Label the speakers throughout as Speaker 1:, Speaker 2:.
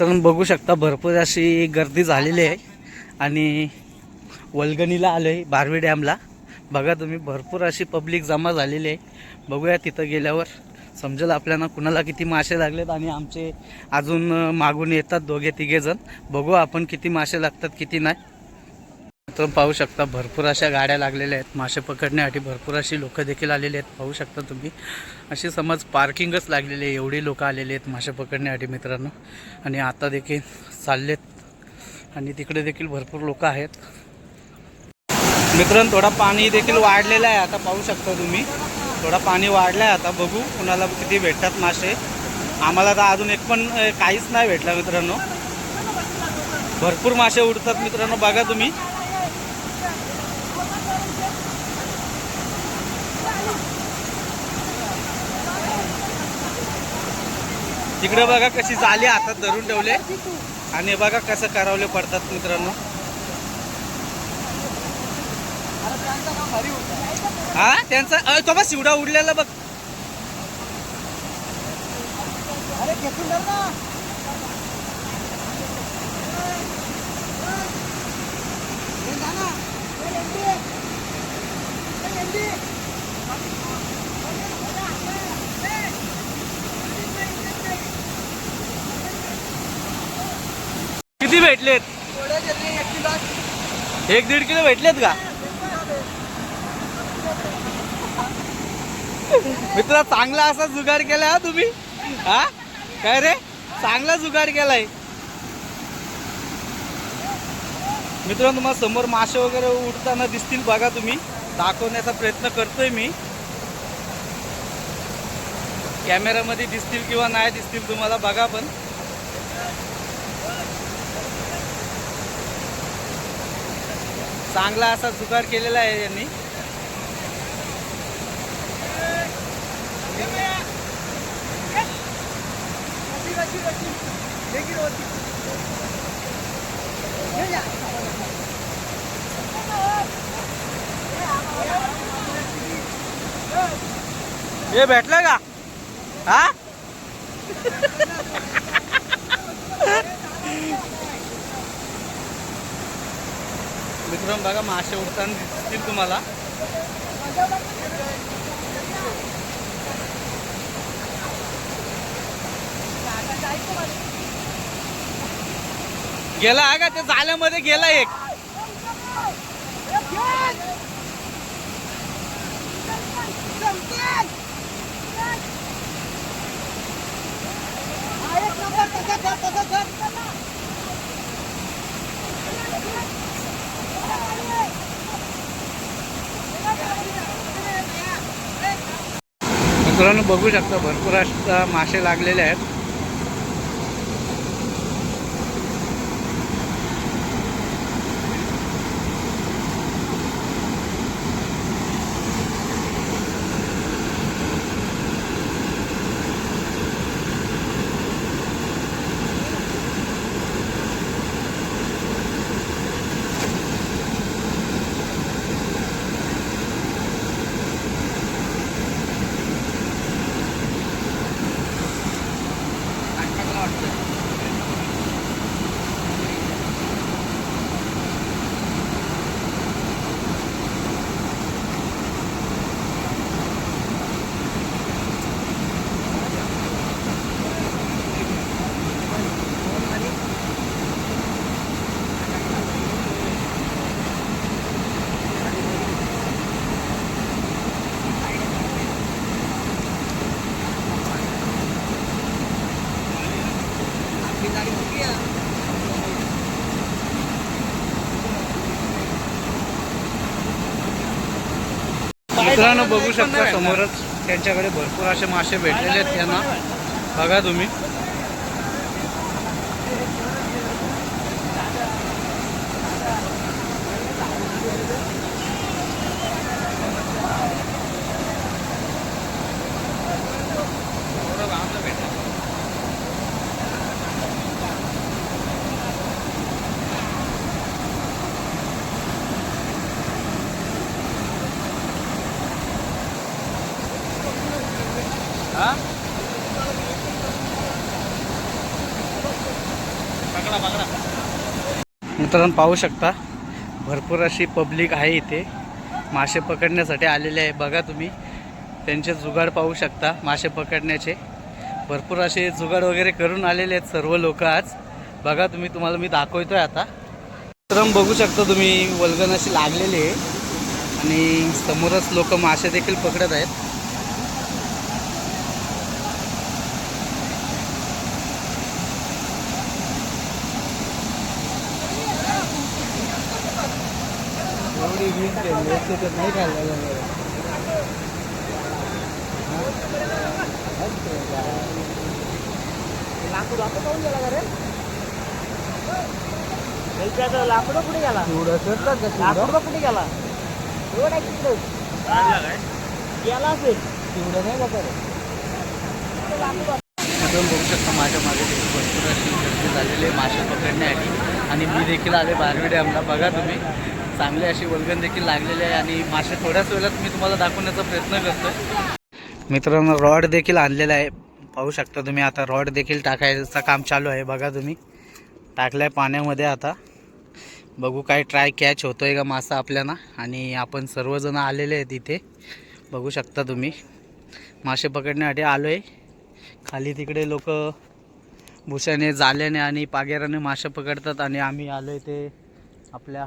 Speaker 1: तर बघू शकता भरपूर अशी गर्दी झालेली आहे. आणि वलगणीला आलो आहे बारवी डॅमला. बघा तुम्ही भरपूर अशी पब्लिक जमा झालेली आहे. बघूया तिथं गेल्यावर. समजेल आपल्याला कुणाला किती मासे लागलेत आणि आमचे अजून मागून येतात दोघे तिघे जण बघू आपण किती मासे लागतात किती नाही. तर पाहू शकता भरपूर अशा गाड्या लागलेल्या आहेत. मासे पकडण्यासाठी भरपूर अशी लोक देखील आलेली आहेत. पाहू शकता तुम्ही. अशी समज पार्किंगच लागलेली आहे. एवढी लोक आलेली आहेत मासे पकडण्यासाठी मित्रांनो. आणि आता देखील चाललेत. आणि तिकडे देखील भरपूर लोक आहेत. मित्रांनो थोडा पाणी देखील वाढलेला आहे. आता पाहू शकता तुम्ही. थोडा पाणी वाढलं आहे आता. बघू कुणाला किती भेटतात मासे. आम्हाला तर अजून एक पण काहीच नाही भेटला मित्रांनो. भरपूर मासे उडतात मित्रांनो. बघा तुम्ही. तिकडे बघा कशी झाली हातात धरून ठेवले. आणि बघा कसं करावले पडतात मित्रांनो. हा त्यांचा अ, तो बघ शिवडा उडलेला बघ. किती भेटलेत? एक दीड किलो भेटलेत का? मित्र चांगला असा जुगाड केलाय हा तुम्ही. हा? काय रे? चांगला जुगाड केलाय. मित्रांनो तुम्हाला समोर मासे वगैरे उडताना दिसतील बघा तुम्ही. दाखवण्याचा प्रयत्न करतोय मी. कॅमेरामध्ये दिसतील किंवा नाही दिसतील तुम्हाला बघा पण. चांगला असा जुगाड केलेला आहे यांनी. हे भेटलं का? हा? मित्रांनो बघा मासे उठताना दिसतील तुम्हाला. गेला आहे का? ते जाल्यामध्ये गेला एक. मित्रांनो बघू शकता भरपूर अशा मासे लागलेले आहेत. मित्रांनो बघू शकता समोरच त्यांच्याकडे भरपूर असे मासे भेटलेले आहेत त्यांना. बघा तुम्ही हा मित्रांनो पाहू शकता भरपूर अशी पब्लिक आहे इथे. मासे पकडण्यासाठी आलेले आहे. बघा तुम्ही त्यांचे जुगाड पाहू शकता मासे पकडण्याचे. भरपूर असे जुगाड वगैरे करून आलेले आहेत सर्व लोक आज. बघा तुम्ही तुम्हाला मी दाखवतोय आता. मित्रांनो बघू शकता तुम्ही वल्गन अशी लागलेली आहे. आणि समोरच लोक मासे देखील पकडत आहेत.
Speaker 2: लाकडं कुठे गेला? लाकडं कुठे गेला? एवढा किलो गेला असेल.
Speaker 1: मित्रांनो बघू शकता माझ्या मागे भरपूर अशी गर्दी झालेली आहे मासे पकडण्यासाठी आणि मी देखील आले बारवी डॅमला. बघा तुम्ही. चांगली अशी वलगण देखील लागलेली आहे आणि मासे थोड्याच वेळात मी तुम्हाला दाखवण्याचा प्रयत्न करतो मित्रांनो रॉड देखील आणलेला आहे. पाहू शकता तुम्ही आता रॉड देखील टाकायचं काम चालू आहे. बघा तुम्ही. टाकलाय पाण्यामध्ये आता. बघू काय ट्राय कॅच होतोय का मासा आपल्याला. आणि आपण सर्वजण आलेले आहेत इथे. बघू शकता तुम्ही. मासे पकडण्यासाठी आलो आहे खाली तिकडे लोक भुशाने जाल्याने आणि पागेराने मासे पकडतात आणि आम्ही आलो आहे ते आपल्या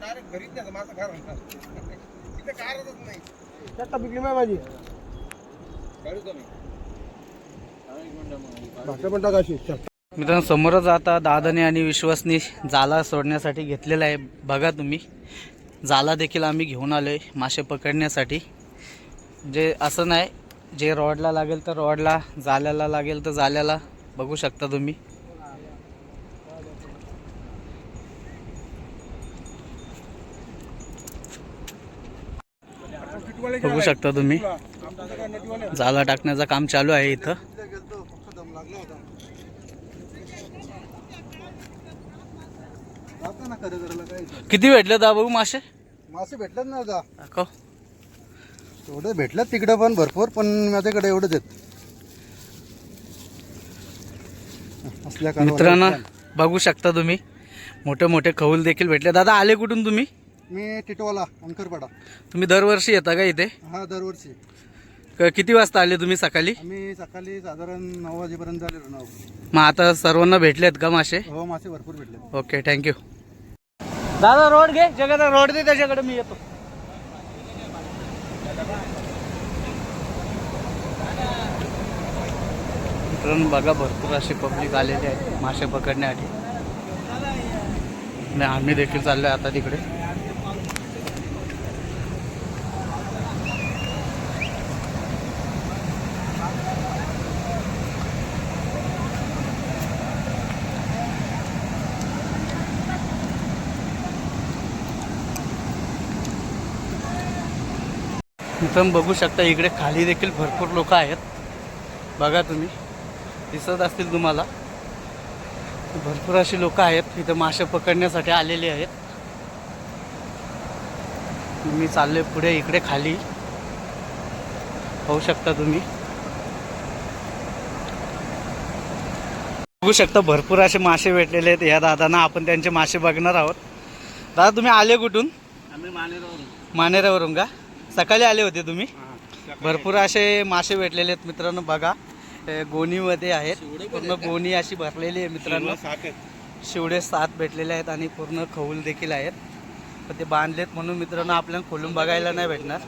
Speaker 3: डायरेक्ट घरीच नाही माझं घर तिथे काय राहतच नाही.
Speaker 2: चट्टा बिकली माय माझी.
Speaker 3: भाषा पण टाकाशी
Speaker 1: मित्रांनो समोरच आता दादाने आणि विश्वासनी जाला सोडण्यासाठी घेतलेला आहे. बघा तुम्ही. जाला देखील आम्ही घेऊन आलो आहे मासे पकडण्यासाठी. जे असं नाही जे रॉडला लागेल तर रॉडला जाल्याला लागेल तर जाल्याला. बघू शकता तुम्ही. बघू शकता तुम्ही. जाला टाकण्याचं काम चालू आहे इथं. किती भेटले दा भाऊ मासे?
Speaker 3: मासे भेटतात ना आता
Speaker 1: दाखव.
Speaker 3: भेटतात तिकडे पण भरपूर पण माझ्याकडे एवढेच आहेत.
Speaker 1: मित्रांनो बघू शकता तुम्ही. मोठे मोठे खौल देखील भेटले. दादा आले कुठून तुम्ही?
Speaker 3: मी टिटवाला अंकरपाडा.
Speaker 1: तुम्ही दरवर्षी येता का इथे?
Speaker 3: हा दरवर्षी.
Speaker 1: क- किती वाजता आले तुम्ही सकाळी?
Speaker 3: आम्ही सकाळी साधारण नऊ वाजेपर्यंत आलेलो ना
Speaker 1: मग आता सर्वांना भेटलेत का मासे?
Speaker 3: हो मासे भरपूर भेटले
Speaker 1: ओके थँक्यू दादा रोड घे. जगात रोड दे त्याच्याकडे मी येतो. मित्रांनो बघा भरपूर अशी पब्लिक आलेली आहे मासे पकडण्यासाठी. आणि आम्ही देखील चाललोय आता तिकडे. मित्रांनो बघू शकता इकडे खाली देखील भरपूर लोक आहेत. बघा तुम्ही. दिसत असतील तुम्हाला. भरपूर अशी लोक आहेत. इथं मासे पकडण्यासाठी आलेले आहेत. मी चाललोय पुढे इकडे खाली. पाहू शकता तुम्ही. बघू शकता भरपूर असे मासे भेटलेले आहेत. या दादांना आपण त्यांचे मासे बघणार आहोत. दादा तुम्ही आले कुठून?
Speaker 4: आम्ही मानेरावरून.
Speaker 1: मानेरावरून का? सकाळी आले होते तुम्ही. भरपूर असे मासे भेटलेले आहेत मित्रांनो बघा. गोणीमध्ये आहेत. पूर्ण गोणी अशी भरलेली आहे मित्रांनो. शिवडे सात भेटलेले आहेत आणि पूर्ण खऊल देखील आहेत. पण ते बांधलेत म्हणून मित्रांनो आपल्याला खोलून बघायला नाही भेटणार.